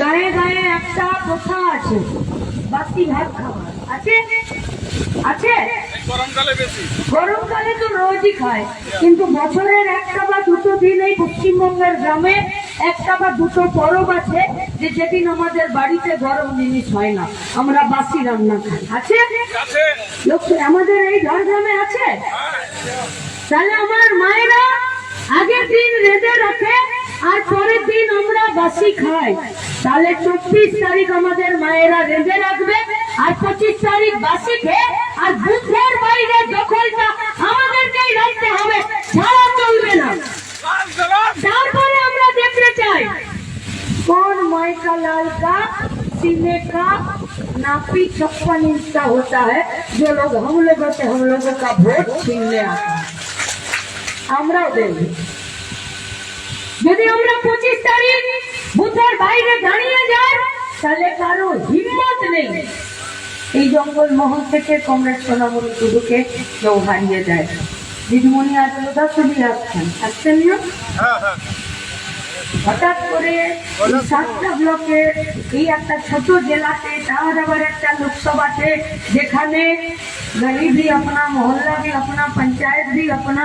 গায়ে গায়ে একটা প্রথা আছে। বাসি ভাত খাওয়ার আছে? আছে? গরমকালে তো রোজই খায়। কিন্তু বছরের একটা বা দুটো দিন এই পশ্চিমবঙ্গের গ্রামে একটা বা দুটো পরব আছে যে যেদিন আমাদের বাড়িতে গরম জিনিস হয় না আমরা বাসি রান্না খাই। আছে? আছে। লোক আমাদের এই ঝাড়গ্রামে আছে? তাহলে আমার মায়েরা আগের দিন রেঁধে রাখে আর পরের দিন আমরা বাসি খাই তাহলে চব্বিশ তারিখ আমাদের মায়েরা রেঁধে রাখবে আর পঁচিশ তারিখ বাসি খেয়ে আর বুথের বাইরে দখলটা আমাদেরকেই রাখতে হবে ছাড়া চলবে না লাল সালাম তারপরে আমরা দেখতে চাই कौन माई का लाल का सीने का नापी छप्पन इंच का होता है जो लोग हम लोगों से हम लोगों का वोट छीनने आता है আমরাও দেখব যদি আমরা পঁচিশ তারিখ বুথের বাইরে দাঁড়িয়ে যাই, তাহলে কারও হিম্মত নেই। এই জঙ্গল মহল থেকে কমরেড সোনামণি টুডুকে কেউ হারিয়ে দেয় দিদিমণি আজ উদাসনী আসছেন আসছেন না হ্যাঁ হ্যাঁ। হঠাৎ করে এই সাতটা ব্লকের এই একটা ছোট জেলাতে তার আবার একটা লোকসভাতে যেখানে गली भी अपना मोहल्ला भी अपना पंचायत भी अपना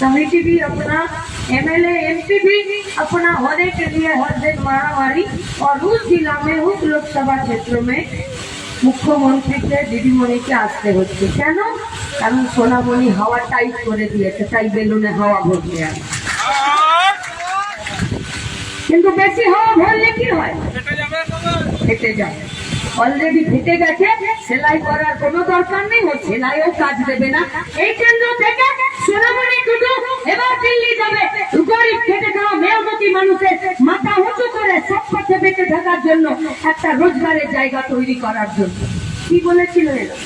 समिति भी अपना एमएलए एमपी भी अपना होने के लिए हर दिन मारामारी और उस जिला में उस लोकसभा क्षेत्र में মুখ্যমন্ত্রীকে দিদিমণিকে আসতে হচ্ছে কেন কারণ সোনামণি হাওয়া টাইট করে দিয়েছে তাই বেলুনে হাওয়া ভরতে আর আর কিন্তু বেশি হাওয়া ভরলে কি হয়? কেটে যাবে। ফেটে অলরেডি ফেটে গেছে, সেলাই করার কোনো দরকার নেই ও সেলাইও কাজ দেবে না। এই কেন্দ্র থেকে সোনামণি টুডু এবার দিল্লি যাবে। গরিব খেটে খাওয়া মেয়মতি মানুষের মাথা উঁচু করে সব পথে বেঁচে থাকার জন্য একটা রোজগারের জায়গা তৈরি করার জন্য। কি বলেছিল এরা?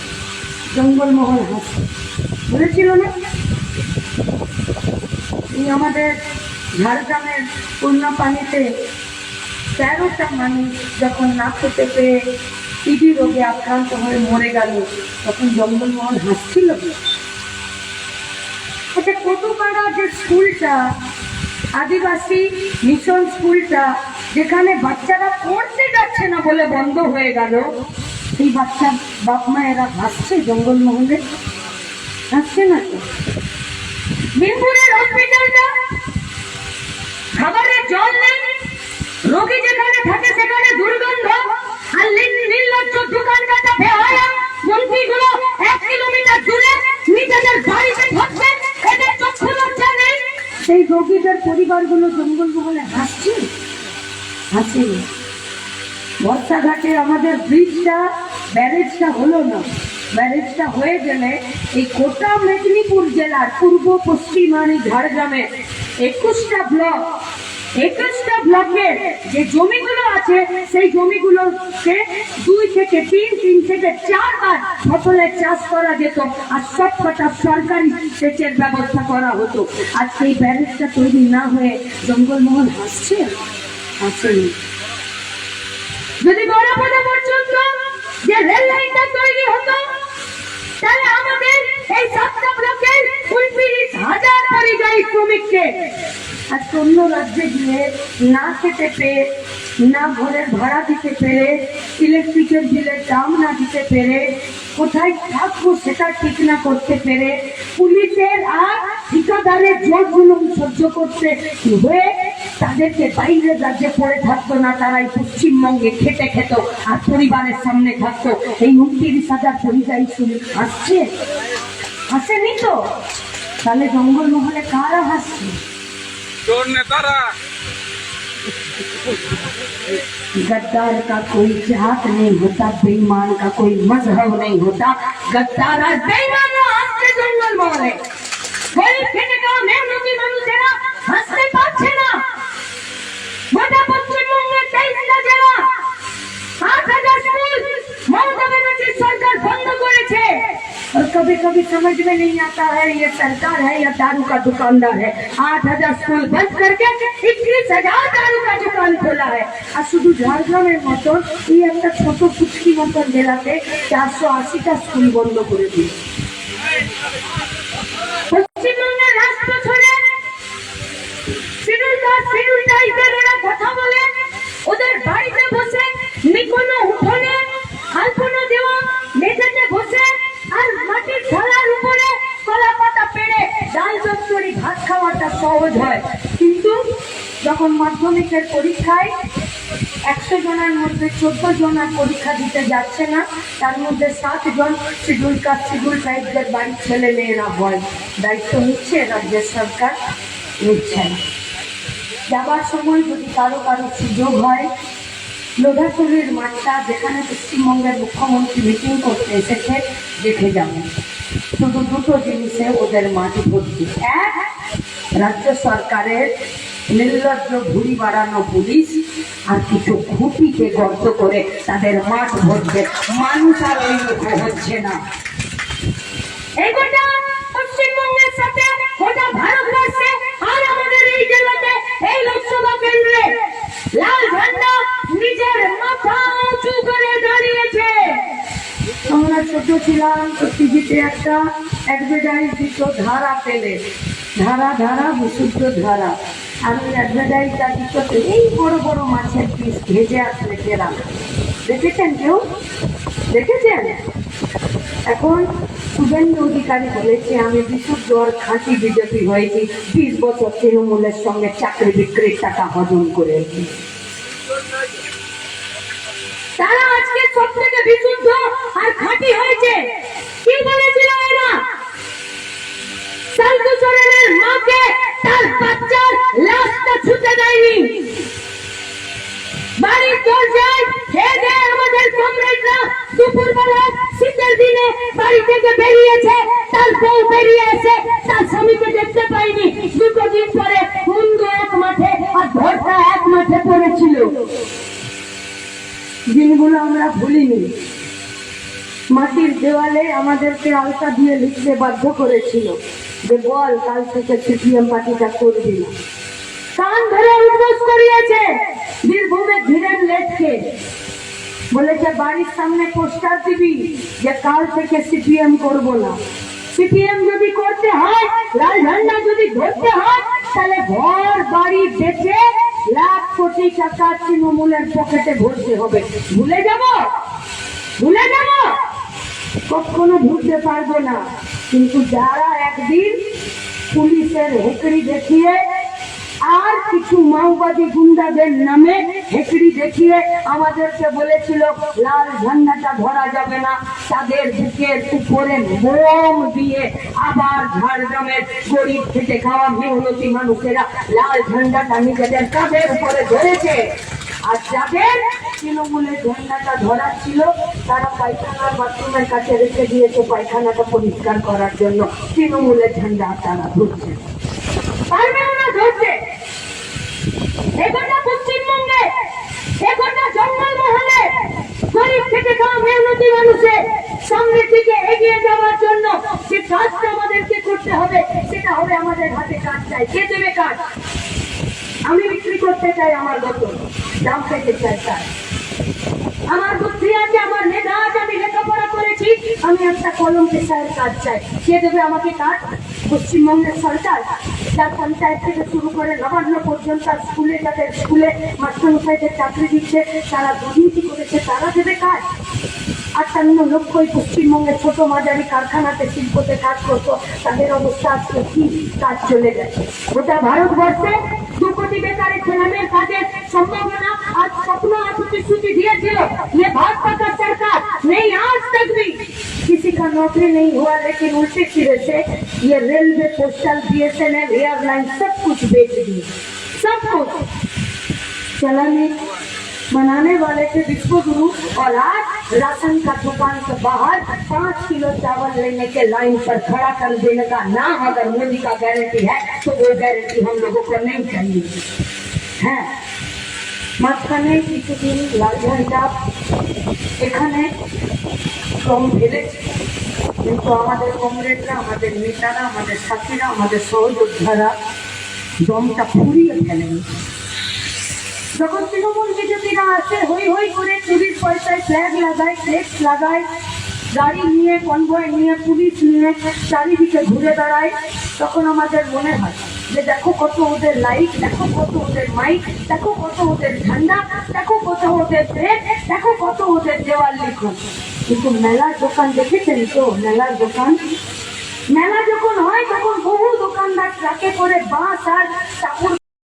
জঙ্গলমহল হাসি বলেছিল না? আমাদের ঝাড়গ্রামের পূর্ণা পানিতে তেরোটা মানুষ যখন না খেতে পেয়ে টিবি রোগে আক্রান্ত হয়ে মরে গেল, তখন জঙ্গলমহল হাসছিল? আচ্ছা কতপাড়া যে স্কুলটা, আদিবাসী মিশন স্কুলটা, যেখানে বাচ্চারা পড়তে যাচ্ছে না বলে বন্ধ হয়ে গেল সেই বাচ্চা বাপ মায়েরা হাসছে জঙ্গলমহলে? হাসছে না তো? বিনপুরের হসপিটালটা জল নেই রোগী যেখানে থাকে সেখানে দুর্গন্ধ আর নির্লজ্জ দোকান কাটা বেহায়া। মন্ত্রীগুলো এক কিলোমিটার দূরে নিজেদের বাড়িতে থাকবে এদের চক্ষু লজ্জা নেই। সেই রোগীদের পরিবারগুলো জঙ্গলমহলে হাসছে? হাসে বর্ষাঘাটে আমাদের ব্রিজটা ব্যারেজটা হলো না। ব্যারেজটা হয়ে গেলে এই গোটা মেদিনীপুর জেলার পূর্ব পশ্চিমানি ঝাড়গ্রামে একুশটা ব্লক একুশটা ব্লকের যে জমিগুলো আছে, সেই জমিগুলোকে দুই থেকে তিন তিন থেকে চারবার ফসলের চাষ করা যেত আর সব কটা সরকারি সেচের ব্যবস্থা করা হতো। আর সেই ব্যারেজটা তৈরি না হয়ে জঙ্গলমহল হাসছে হাসেনি যদি বড়পদা পর্যন্ত যে রেল লাইনটা তৈরি হতো, তাহলে আমাদের এই সাতটা ব্লকের উনত্রিশ হাজার পরিযায়ী শ্রমিককে আর অন্য রাজ্যে গিয়ে না খেতে পেয়ে, না ঘরের ভাড়া দিতে পেরে ইলেকট্রিকের বিলের দাম না দিতে পেরে, কোথায় থাকব সেটা ঠিক না করতে পেরে, পুলিশের আর ঠিকাদারের জোর জুলুম সহ্য করতে হয়ে? তাদেরকে বাইরের রাজ্যে পড়ে থাকতো না, তারাই পশ্চিমবঙ্গে খেটে খেত, আর পরিবারের সামনে থাকতো। এই উনত্রিশ হাজার পরিযায়ী শ্রমিক আসছে? আসেনি তো? তাহলে জঙ্গলমহলে কারা হাসছে? चोर गद्दार का कोई जात नहीं होता, बेईमान का कोई मज़हब नहीं होता। गद्दार बेईमान आपके कोई फिर हँसते पाछे ना। कभी कभी समझ में नहीं आता है ये सरकार है या दारू का दुकानदार है आठ हजार स्कूल बंद करके इक्कीस हजार दारू का दुकान खोला है আর শুধু ঝাড়গ্রামের মতন এই একটা ছোট পুচকি মতন জেলাতে চারশো আশিটা স্কুল বন্ধ করে দিয়েছে মাটির উপরে কলা পাতা পেড়ে ডাল চচ্চড়ি, ভাত খাওয়াটা সহজ হয়। কিন্তু যখন মাধ্যমিকের পরীক্ষায় একশো জনের মধ্যে চোদ্দ জন পরীক্ষা দিতে যাচ্ছে না, তার মধ্যে সাত জন শিডিউল কাস্ট, শিডিউল ট্রাইবদের বাড়ির ছেলে মেয়েরা হয় দায়িত্ব নিচ্ছে, রাজ্যের সরকার নিচ্ছে না যাবার সময় যদি কারও কারও সুযোগ হয় লোধাচুরির মাঠটা যেখানে পশ্চিমবঙ্গের মুখ্যমন্ত্রী মিটিং করতে এসেছে, দেখে শুধু দুটো জিনিসে ওদের এক, রাজ্য সরকারের নির্লজ্জ ভুড়ি বাড়ানো পুলিশ আর কিছু খুঁটিকে গর্ত করে তাদের মাঠ ভরছে মানুষ আর ওই হচ্ছে না। ভারতবর্ষে আর আমাদের এই জেলাতে এই লোকসভা কেন্দ্রে লাল ঝান্ডা নিজের মাথা উঁচু করে দাঁড়িয়েছে। আমরা ছোট ছিলাম তো টিভিতে একটা অ্যাডভার্টাইজ দিত, ধারা পেলে ধারা ধারা, বিশুদ্ধ ধারা। আর ওই অ্যাডভার্টাইজটা দিত, এই বড় বড় মাছের পিস ভেজে আসলে কেরাম দেখেছেন কেউ? দেখেছেন? এখন শুভেন্দু অধিকারী বলেছে, আমি বিশুদ্ধ আর খাঁটি বিজেপি হয়েছি, বিশ বছর তৃণমূলের সঙ্গে চাকরি বিক্রির টাকা হজম করেছি। থেকে বিশুদ্ধ আর খাঁটি হয়েছে। কি বলেছিল এরা? সালকু মাকে তার বাচ্চার লাশটা ছুতে দেয়নি। বাড়ির দরজায় খেয়ে আমাদের কমরেডরা দুপুরবেলা শীতের দিনে বাড়ি থেকে বেরিয়েছে, তার বউ বেরিয়ে এসে তার স্বামীকে দেখতে পাইনি দুটো দিন পরে মুন্ডু এক মাঠে আর ভরটা এক মাঠে পড়েছিল। দিনগুলো আমরা ভুলিনি। মাটির দেওয়ালে আমাদেরকে আলতা দিয়ে লিখতে বাধ্য করেছিল যে বল, কাল থেকে সিপিএম পার্টিটা করবি না। কান ধরে উদ্বোস করিয়েছে বীরভূমে লেটকে। বলেছে, বাড়ির সামনে পোস্টার দিবি যে কাল থেকে সিপিএম করব না। সিপিএম যদি করতে হয়, লাল ঝান্ডা যদি ধরতে হয়, তাহলে ঘর বাড়ি বেচে লাখ কোটি টাকা তৃণমূলের পকেটে ভরতে হবে। ভুলে যাব? ভুলে যাব? কখনো ভুলতে পারব না। কিন্তু যারা একদিন পুলিশের হুকরি দেখিয়ে কিছু মাওবাদী গুন্ডাদের নামে হেকড়ি দেখিয়ে আমাদেরকে বলেছিল, লাল ঝান্ডাটা ধরা যাবে না। তাদের বুকের উপরে বোম দিয়ে আবার ঝাড়গ্রামের গরিব খেটে খাওয়া মেহনতি মানুষেরা লাল ঝান্ডাটা নিজেদের কাঁধের উপরে ধরেছে। আর যাদের তৃণমূলের ঝান্ডাটা ধরা ছিল, তারা পায়খানার বাথরুমের কাছে রেখে দিয়েছে পায়খানাটা পরিষ্কার করার জন্য। তৃণমূলের ঝান্ডা তারা ধরছে। পারবে না এগোটা পশ্চিমবঙ্গে এগোটা জঙ্গলমহলে গরিব থেকে খাওয়া মেহনতি মানুষের সামনের দিকে এগিয়ে যাওয়ার জন্য যে কাজটা আমাদেরকে করতে হবে, সেটা হবে আমাদের হাতে কাজ চাই। কে দেবে কাজ? আমি বিক্রি করতে চাই আমার গত, দাম পেতে চাই আমার বুদ্ধি আছে, আমার মেধা আছে, আমি লেখাপড়া করেছি, আমি একটা কলম পেশায়ের কাজ চাই। কে দেবে আমাকে কাজ? পশ্চিমবঙ্গের সরকার। যার পঞ্চায়েত থেকে শুরু করে নবান্ন পর্যন্ত স্কুলে যাদের স্কুলে মাস্টারমশাইদের চাকরি দিচ্ছে, তারা দুর্নীতি করেছে, তারা দেবে কাজ আটান্ন লক্ষই পশ্চিমবঙ্গের ছোট মাঝারি কারখানাতে শিল্পতে কাজ করতো, তাদের অবস্থা আজকে কি? কাজ চলে গেছে। গোটা ভারতবর্ষে দু কোটি বেকারের ছেলেমেয়ের কাজের সম্ভাবনা আজ স্বপ্ন আর প্রতিশ্রুতি দিয়েছিল ये भाजपा का सरकार नहीं आज तक भी किसी का नौकरी नहीं हुआ लेकिन उल्टे सिरे से ये रेलवे पोस्टल बीएसएनएल एयरलाइन सब कुछ बेच दिए सब कुछ चलाने बनाने वाले थे विश्व गुरु और आज राशन का दुकान के बाहर पाँच किलो चावल लेने के लाइन पर खड़ा कर देने का नाम अगर मोदी का गारंटी है तो वो गारंटी हम लोगों को नहीं चाहिए হ্যাঁ মাঝখানে কিছুদিন লাল ঝান্ডা এখানে কম ফেলেছে কিন্তু আমাদের কমরেডরা আমাদের নেতারা আমাদের সাথীরা আমাদের সহযোদ্ধারা দমটা ফুরিয়ে ফেলেনি যখন তৃণমূল বিজেপিরা আসে, হই হই করে চুরির পয়সায় ফ্ল্যাগ লাগায় ফ্লেক্স লাগায়, গাড়ি নিয়ে কনভয় নিয়ে পুলিশ নিয়ে চারিদিকে ঘুরে বেড়ায়, তখন আমাদের মনে হয় যে দেখো কত ওদের লাইট দেখো কত ওদের মাইক দেখো কত ওদের ঝান্ডা, দেখো কত ওদের প্লেট দেখো কত ওদের দেওয়াল লিখন কিন্তু মেলার দোকান দেখেছেন তো? মেলার দোকান? মেলা যখন হয়, তখন বহু দোকানদার ট্রাকে করে বাঁশ আর